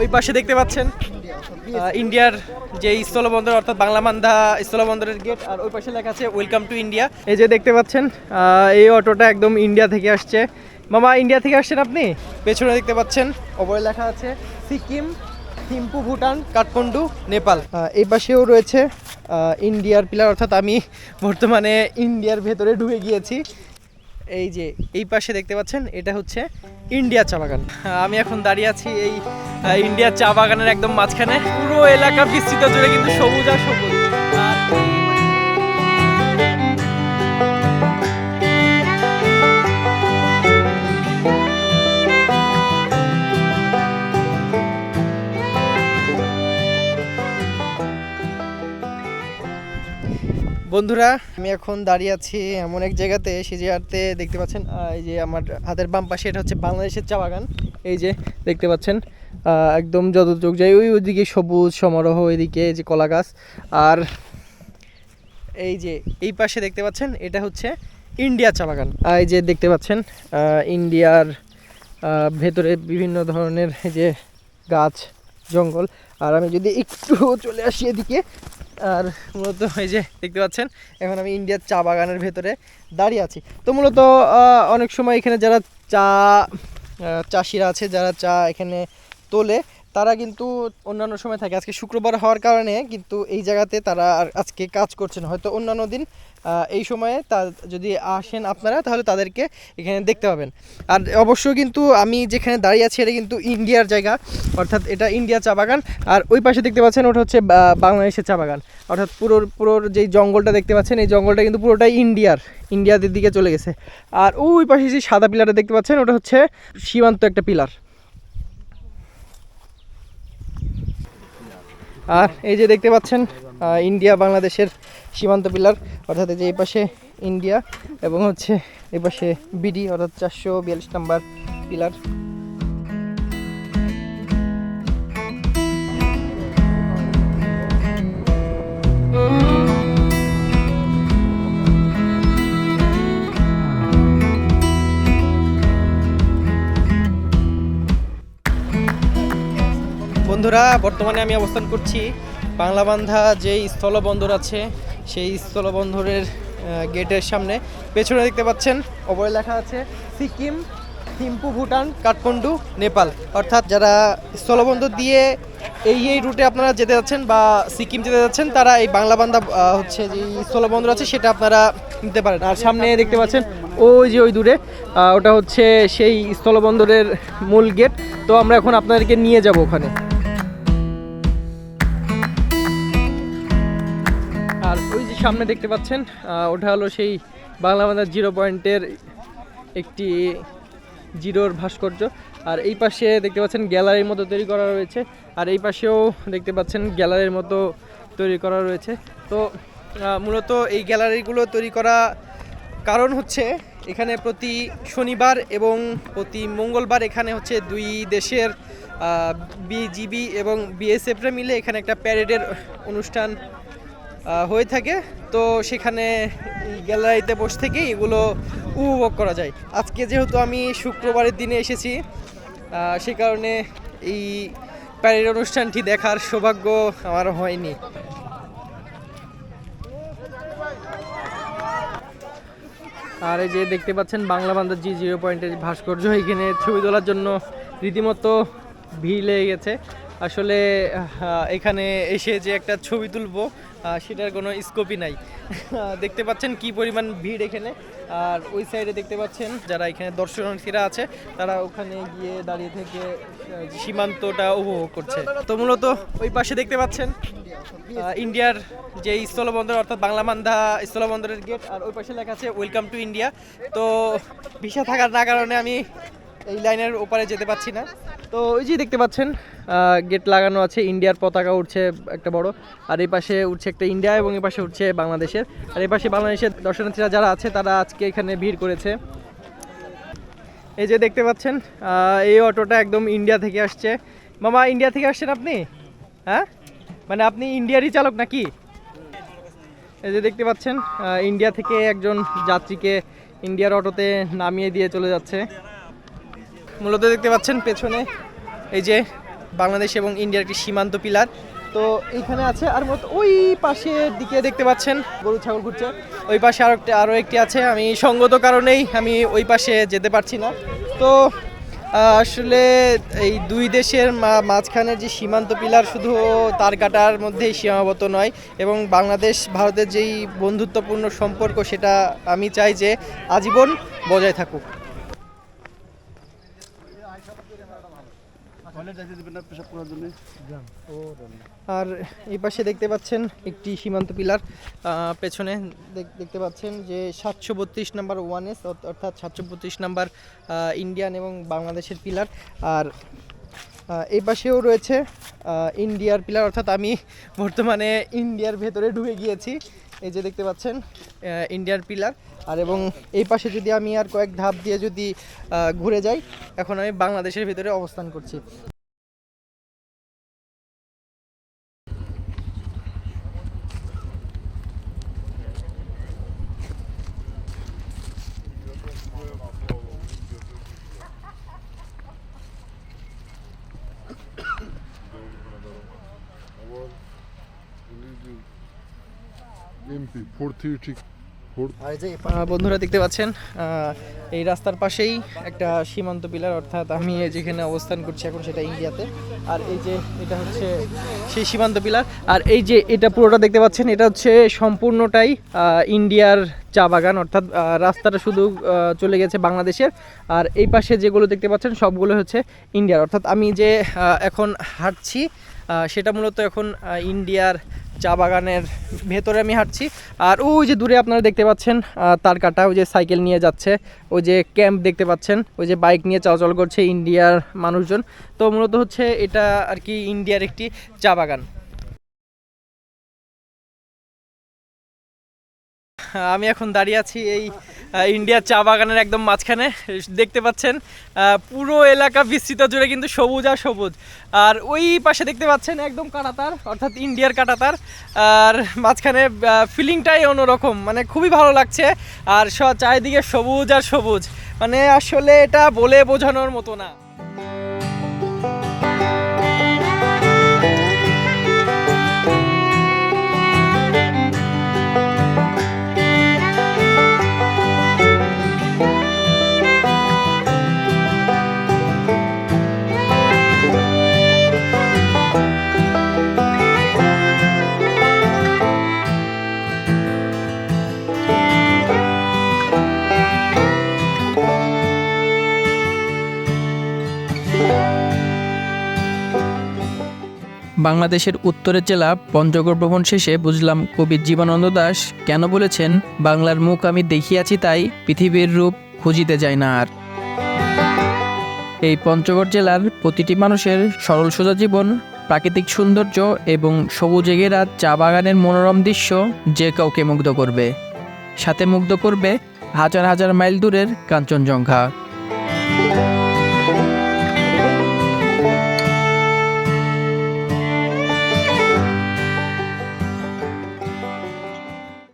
ওই পাশে দেখতে পাচ্ছেন ইন্ডিয়ার যে স্থলবন্দর, অর্থাৎ বাংলা বাংলামান্ধা স্থলবন্দরের গেট, আর ওই পাশে লেখা আছে ওয়েলকাম টু ইন্ডিয়া এই যে দেখতে পাচ্ছেন এই অটোটা একদম ইন্ডিয়া থেকে আসছে। মামা, ইন্ডিয়া থেকে আসছেন আপনি? পেছনে দেখতে পাচ্ছেন, ওপরে লেখা আছে সিকিম থিম্পু ভুটান কাঠমান্ডু নেপাল এই পাশেও রয়েছে ইন্ডিয়ার পিলার, অর্থাৎ আমি বর্তমানে ইন্ডিয়ার ভেতরে ঢুকে গিয়েছি। এই যে, এই পাশে দেখতে পাচ্ছেন, এটা হচ্ছে ইন্ডিয়া চা বাগান। আমি এখন দাঁড়িয়ে আছি এই ইন্ডিয়া চা বাগানের একদম মাঝখানে। পুরো এলাকা বিস্তৃত জুড়ে কিন্তু সবুজ আর সবুজ। বন্ধুরা, আমি এখন দাঁড়িয়ে আছি এমন এক জায়গাতে, সেই জায়গাতে দেখতে পাচ্ছেন এই যে আমার হাতের বাম পাশে এটা হচ্ছে বাংলাদেশের চা বাগান। এই যে দেখতে পাচ্ছেন একদম যত চোখ যায়, ওই ওইদিকে সবুজ সমারোহ এদিকে এই যে কলা গাছ। আর এই যে এই পাশে দেখতে পাচ্ছেন, এটা হচ্ছে ইন্ডিয়া চা বাগান। এই যে দেখতে পাচ্ছেন ইন্ডিয়ার ভেতরে বিভিন্ন ধরনের যে গাছ, জঙ্গল। আর আমি যদি একটু চলে আসি এদিকে আর মূলত এই যে দেখতে পাচ্ছেন, এখন আমি ইন্ডিয়ার চা বাগানের ভেতরে দাঁড়িয়ে আছি। তো মূলত অনেক সময় এখানে যারা চা চাষিরা আছে, যারা চা এখানে তোলে তারা কিন্তু অন্যান্য সময় থাকে। আজকে শুক্রবার হওয়ার কারণে কিন্তু এই জায়গাতে তারা আজকে কাজ করছেন হয়তো অন্যান্য দিন এই সময়ে তা যদি আসেন আপনারা, তাহলে তাদেরকে এখানে দেখতে পাবেন। আর অবশ্যই কিন্তু আমি যেখানে দাঁড়িয়ে আছি, এটা কিন্তু ইন্ডিয়ার জায়গা। অর্থাৎ এটা ইন্ডিয়া চা বাগান। আর ওই পাশে দেখতে পাচ্ছেন, ওটা হচ্ছে বাংলাদেশের চা বাগান। অর্থাৎ পুরো পুরো যেই জঙ্গলটা দেখতে পাচ্ছেন, এই জঙ্গলটা কিন্তু পুরোটাই ইন্ডিয়ার, ইন্ডিয়াদের দিকে চলে গেছে। আর ওই পাশে যে সাদা পিলারটা দেখতে পাচ্ছেন, ওটা হচ্ছে সীমান্ত একটা পিলার। আর এই যে দেখতে পাচ্ছেন ইন্ডিয়া বাংলাদেশের সীমান্ত পিলার, অর্থাৎ এই যে এই পাশে ইন্ডিয়া এবং হচ্ছে এই পাশে বিডি, অর্থাৎ চারশো বিয়াল্লিশ নাম্বার পিলার। বন্ধুরা, বর্তমানে আমি অবস্থান করছি বাংলাবান্ধা যেই স্থলবন্দর আছে, সেই স্থলবন্দরের গেটের সামনে। পেছনে দেখতে পাচ্ছেন, ওপরে লেখা আছে, সিকিম, থিম্পু, ভুটান, কাঠমান্ডু, নেপাল। অর্থাৎ যারা স্থলবন্দর দিয়ে এই এই রুটে আপনারা যেতে যাচ্ছেন বা সিকিম যেতে যাচ্ছেন, তারা এই বাংলাবান্ধা হচ্ছে যে স্থলবন্দর আছে, সেটা আপনারা নিতে পারেন। আর সামনে দেখতে পাচ্ছেন, ওই যে ওই দূরে ওটা হচ্ছে সেই স্থলবন্দরের মূল গেট। তো আমরা এখন আপনাদেরকে নিয়ে যাব ওখানে। সামনে দেখতে পাচ্ছেন ওটা হলো সেই বাংলা বাজার জিরো পয়েন্টের একটি জিরোর ভাস্কর্য। আর এই পাশে দেখতে পাচ্ছেন গ্যালারির মতো তৈরি করা রয়েছে। আর এই পাশেও দেখতে পাচ্ছেন গ্যালারির মতো তৈরি করা রয়েছে। তো মূলত এই গ্যালারিগুলো তৈরি করা কারণ হচ্ছে এখানে প্রতি শনিবার এবং প্রতি মঙ্গলবার এখানে হচ্ছে দুই দেশের বিজিবি এবং বিএসএফরা মিলে এখানে একটা প্যারেডের অনুষ্ঠান হয়ে থাকে। তো সেখানে গ্যালারিতে বসে থেকেই এগুলো উপভোগ করা যায়। আজকে যেহেতু আমি শুক্রবারের দিনে এসেছি সে কারণে এই প্যারেড অনুষ্ঠানটি দেখার সৌভাগ্য আমার হয়নি। আর এই যে দেখতে পাচ্ছেন, বাংলা বান্ধার জি জিরো পয়েন্টের ভাস্কর্য, এখানে ছবি তোলার জন্য রীতিমতো ভিড় লেগে গেছে। আসলে এখানে এসে যে একটা ছবি তুলবো সেটার কোনো স্কোপই নাই। দেখতে পাচ্ছেন কি পরিমাণ ভিড় এখানে। আর ওই সাইডে দেখতে পাচ্ছেন যারা এখানে দর্শনার্থীরা আছে, তারা ওখানে গিয়ে দাঁড়িয়ে থেকে সীমান্তটা উপভোগ করছে। তো মূলত ওই পাশে দেখতে পাচ্ছেন ইন্ডিয়ার যে স্থলবন্দর, অর্থাৎ বাংলামান্ধা স্থলবন্দরের গেট আর ওই পাশে লেখা আছে ওয়েলকাম টু ইন্ডিয়া তো ভিসা থাকার না কারণে আমি এই লাইনের ওপারে যেতে পারছি না। তো ওই যে দেখতে পাচ্ছেন গেট লাগানো আছে, ইন্ডিয়ার পতাকা উঠছে একটা বড়, আর এই পাশে উঠছে একটা ইন্ডিয়া এবং এই পাশে উঠছে বাংলাদেশের। আর এই পাশে বাংলাদেশের দর্শনার্থীরা যারা আছে, তারা আজকে এখানে ভিড় করেছে। এই যে দেখতে পাচ্ছেন এই অটোটা একদম ইন্ডিয়া থেকে আসছে। মামা, ইন্ডিয়া থেকে আসছেন আপনি? হ্যাঁ? মানে আপনি ইন্ডিয়ারই চালক নাকি? এই যে দেখতে পাচ্ছেন ইন্ডিয়া থেকে একজন যাত্রীকে ইন্ডিয়ার অটোতে নামিয়ে দিয়ে চলে যাচ্ছে। মূলত দেখতে পাচ্ছেন পেছনে এই যে বাংলাদেশ এবং ইন্ডিয়ার একটি সীমান্ত পিলার। তো এইখানে আছে আর মত ওই পাশের দিকে দেখতে পাচ্ছেন গরু, ছাগল ঘুরছে। ওই পাশে আরও একটা আরও একটি আছে। আমি সঙ্গত কারণেই আমি ওই পাশে যেতে পারছি না। তো আসলে এই দুই দেশের মা- মাঝখানে যে সীমান্ত পিলার শুধু তার কাটার মধ্যেই সীমাবদ্ধ নয়, এবং বাংলাদেশ, ভারতের যেই বন্ধুত্বপূর্ণ সম্পর্ক সেটা আমি চাই যে আজীবন বজায় থাকুক। আর এই পাশে দেখতে পাচ্ছেন একটি সীমান্ত পিলার পেছনে দেখতে পাচ্ছেন যে সাতশো বত্রিশ নাম্বার ওয়ান এস অর্থাৎ সাতশো বত্রিশ নাম্বার ইন্ডিয়ান এবং বাংলাদেশের পিলার। আর এই পাশেও রয়েছে ইন্ডিয়ার পিলার অর্থাৎ আমি বর্তমানে ইন্ডিয়ার ভেতরে ঢুকে গিয়েছি। এই যে দেখতে পাচ্ছেন ইন্ডিয়ার পিলার। আর এবং এই পাশে যদি আমি আর কয়েক ধাপ দিয়ে যদি ঘুরে যাই এখন আমি বাংলাদেশের ভিতরে অবস্থান করছি। এমপি ফোর থ্রি ঠিক বন্ধুরা দেখতে পাচ্ছেন এই রাস্তার পাশেই একটা সীমান্ত পিলার অর্থাৎ আমি যেখানে অবস্থান করছি এখন সেটা ইন্ডিয়াতে। আর এই যে এটা হচ্ছে সেই সীমান্ত পিলার। আর এই যে এটা পুরোটা দেখতে পাচ্ছেন এটা হচ্ছে সম্পূর্ণটাই ইন্ডিয়ার চা বাগান অর্থাৎ রাস্তাটা শুধু চলে গেছে বাংলাদেশের। আর এই পাশে যেগুলো দেখতে পাচ্ছেন সবগুলো হচ্ছে ইন্ডিয়ার। অর্থাৎ আমি যে এখন হাঁটছি সেটা মূলত এখন ইন্ডিয়ার চা বাগানের ভেতরে আমি হাঁটছি। আর ওই যে দূরে আপনারা দেখতে পাচ্ছেন তার কাটা, ওই যে সাইকেল নিয়ে যাচ্ছে, ওই যে ক্যাম্প দেখতে পাচ্ছেন, ওই যে বাইক নিয়ে চলাচল করছে ইন্ডিয়ার মানুষজন। তো মূলত হচ্ছে এটা আর কি ইন্ডিয়ার একটি চা বাগান। আমি এখন দাঁড়িয়ে আছি এই ইন্ডিয়ার চা বাগানের একদম মাঝখানে, দেখতে পাচ্ছেন পুরো এলাকা বিস্তৃত জুড়ে কিন্তু সবুজ আর সবুজ। আর ওই পাশে দেখতে পাচ্ছেন একদম কাটাতার, অর্থাৎ ইন্ডিয়ার কাটাতার। আর মাঝখানে ফিলিংটাই অন্যরকম মানে খুবই ভালো লাগছে। আর চারিদিকে সবুজ আর সবুজ মানে আসলে এটা বলে বোঝানোর মতো না। বাংলাদেশের উত্তরের জেলা পঞ্চগড় ভ্রমণ শেষে বুঝলাম কবি জীবনানন্দ দাস কেন বলেছেন, বাংলার মুখ আমি দেখিয়াছি তাই পৃথিবীর রূপ খুঁজিতে যায় না আর। এই পঞ্চগড় জেলার প্রতিটি মানুষের সরল সোজা জীবন, প্রাকৃতিক সৌন্দর্য এবং সবুজে ঘেরা চা বাগানের মনোরম দৃশ্য যে কাউকে মুগ্ধ করবে। সাথে মুগ্ধ করবে হাজার হাজার মাইল দূরের কাঞ্চনজঙ্ঘা।